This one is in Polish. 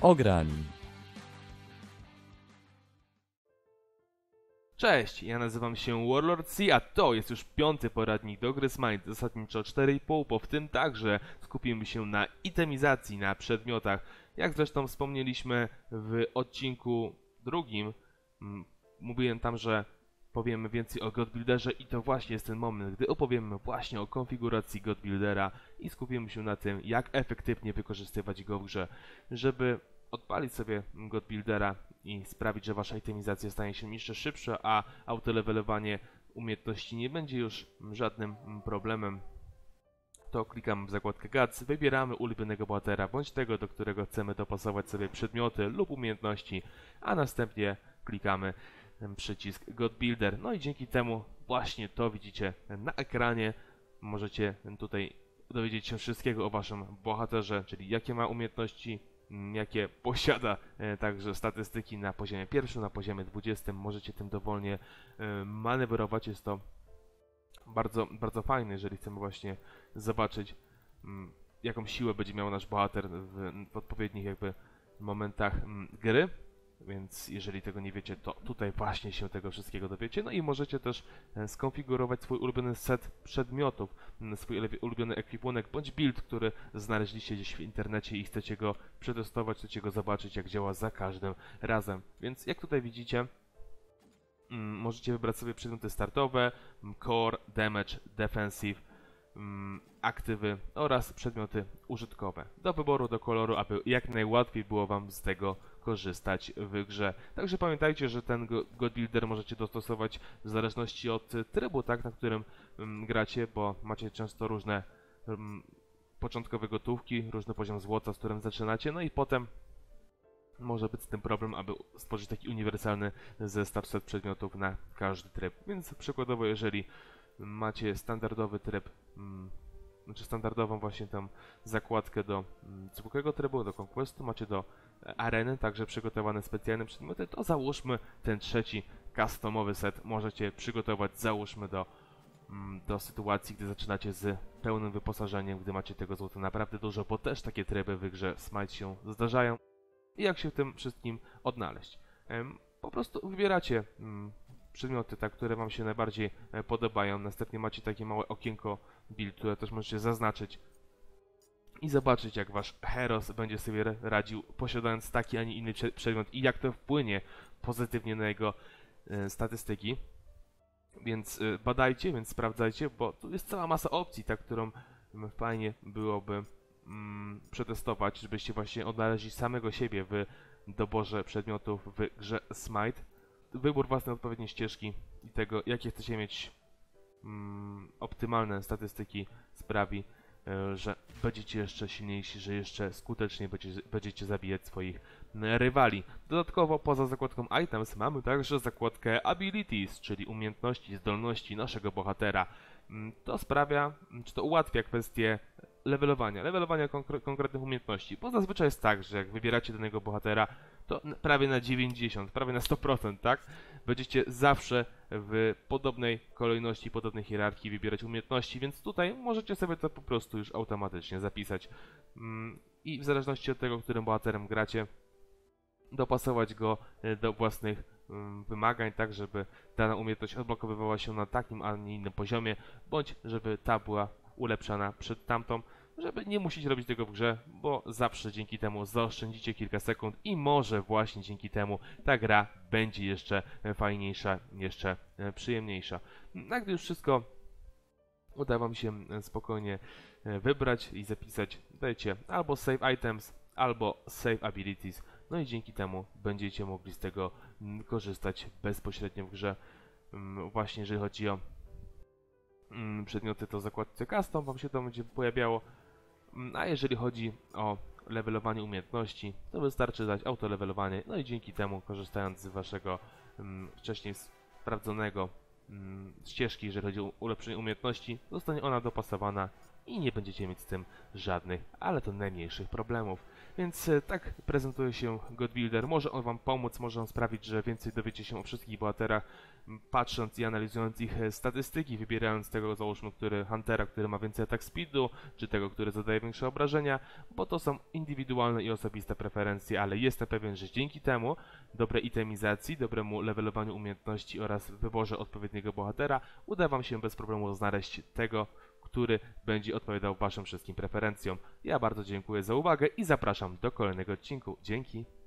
Ograni. Cześć, ja nazywam się Warlord C, a to jest już piąty poradnik do gry Smite, zasadniczo 4,5, bo w tym także skupimy się na itemizacji, na przedmiotach. Jak zresztą wspomnieliśmy w odcinku drugim, mówiłem tam, że powiemy więcej o Godbuilderze i to właśnie jest ten moment, gdy opowiemy właśnie o konfiguracji Godbuildera i skupimy się na tym, jak efektywnie wykorzystywać go w grze, żeby odpalić sobie Godbuildera i sprawić, że wasza itemizacja stanie się jeszcze szybsza, a autolevelowanie umiejętności nie będzie już żadnym problemem, to klikamy w zakładkę GATS, wybieramy ulubionego bohatera, bądź tego, do którego chcemy dopasować sobie przedmioty lub umiejętności, a następnie klikamy przycisk God Builder. No i dzięki temu właśnie to widzicie na ekranie. Możecie tutaj dowiedzieć się wszystkiego o waszym bohaterze, czyli jakie ma umiejętności, jakie posiada e, także statystyki na poziomie pierwszym, na poziomie 20. Możecie tym dowolnie e, manewrować. Jest to bardzo, bardzo fajne, jeżeli chcemy właśnie zobaczyć, mm, jaką siłę będzie miał nasz bohater w, w odpowiednich jakby momentach mm, gry. Więc jeżeli tego nie wiecie, to tutaj właśnie się tego wszystkiego dowiecie. No i możecie też e, skonfigurować swój ulubiony set przedmiotów, swój ulubiony ekwipunek bądź build, który znaleźliście gdzieś w internecie i chcecie go przetestować, chcecie go zobaczyć, jak działa za każdym razem. Więc jak tutaj widzicie, możecie wybrać sobie przedmioty startowe, core, damage, defensive, aktywy oraz przedmioty użytkowe. Do wyboru, do koloru, aby jak najłatwiej było Wam z tego w grze. Także pamiętajcie, że ten go- God Builder możecie dostosować w zależności od trybu, tak, na którym mm, gracie, bo macie często różne mm, początkowe gotówki, różny poziom złota, z którym zaczynacie, no i potem może być z tym problem, aby stworzyć taki uniwersalny zestaw set przedmiotów na każdy tryb. Więc przykładowo, jeżeli macie standardowy tryb, mm, znaczy standardową właśnie tam zakładkę do mm, zwykłego trybu, do Conquestu, macie do e, areny, także przygotowane specjalne przedmioty, to załóżmy ten trzeci customowy set. Możecie przygotować, załóżmy do, mm, do sytuacji, gdy zaczynacie z pełnym wyposażeniem, gdy macie tego złota naprawdę dużo, bo też takie tryby w grze Smite się zdarzają. I jak się w tym wszystkim odnaleźć. Po prostu wybieracie mm, przedmioty, tak, które Wam się najbardziej e, podobają. Następnie macie takie małe okienko build, które też możecie zaznaczyć i zobaczyć, jak Wasz Heros będzie sobie ra- radził, posiadając taki, a nie inny prze- przedmiot i jak to wpłynie pozytywnie na jego e, statystyki. Więc e, badajcie, więc sprawdzajcie, bo tu jest cała masa opcji, tak, którą fajnie byłoby mm, przetestować, żebyście właśnie odnaleźli samego siebie w doborze przedmiotów w grze Smite. Wybór własnej odpowiedniej ścieżki i tego, jakie chcecie mieć mm, optymalne statystyki sprawi, e, że będziecie jeszcze silniejsi, że jeszcze skuteczniej będziecie, będziecie zabijać swoich rywali. Dodatkowo poza zakładką Items mamy także zakładkę Abilities, czyli umiejętności, zdolności naszego bohatera. Mm, To sprawia, mm, czy to ułatwia kwestię levelowania, levelowania konkre- konkretnych umiejętności, bo zazwyczaj jest tak, że jak wybieracie danego bohatera, to prawie na 90, prawie na 100%, tak? Będziecie zawsze w podobnej kolejności, podobnej hierarchii wybierać umiejętności, więc tutaj możecie sobie to po prostu już automatycznie zapisać. Mm, I w zależności od tego, którym bohaterem gracie, dopasować go e, do własnych mm, wymagań, tak żeby dana umiejętność odblokowywała się na takim, a nie innym poziomie, bądź żeby ta była ulepszana przed tamtą, żeby nie musieć robić tego w grze, bo zawsze dzięki temu zaoszczędzicie kilka sekund i może właśnie dzięki temu ta gra będzie jeszcze fajniejsza, jeszcze e, przyjemniejsza. A gdy już wszystko uda Wam się e, spokojnie e, wybrać i zapisać, dajcie albo save items, albo save abilities, no i dzięki temu będziecie mogli z tego korzystać bezpośrednio w grze. Właśnie jeżeli chodzi o przedmioty, to zakładce custom Wam się to będzie pojawiało. Mm, A jeżeli chodzi o levelowanie umiejętności, to wystarczy dać autolevelowanie, no i dzięki temu, korzystając z Waszego mm, wcześniej sprawdzonego mm, ścieżki, jeżeli chodzi o ulepszenie umiejętności, zostanie ona dopasowana i nie będziecie mieć z tym żadnych, ale to najmniejszych problemów. Więc e, tak prezentuje się God Builder. Może on Wam pomóc, może on sprawić, że więcej dowiecie się o wszystkich bohaterach, patrząc i analizując ich e, statystyki, wybierając tego, załóżmy, który Huntera, który ma więcej atak speedu, czy tego, który zadaje większe obrażenia, bo to są indywidualne i osobiste preferencje, ale jestem pewien, że dzięki temu, dobrej itemizacji, dobremu levelowaniu umiejętności oraz wyborze odpowiedniego bohatera, uda Wam się bez problemu znaleźć tego, który będzie odpowiadał Waszym wszystkim preferencjom. Ja bardzo dziękuję za uwagę i zapraszam do kolejnego odcinku. Dzięki.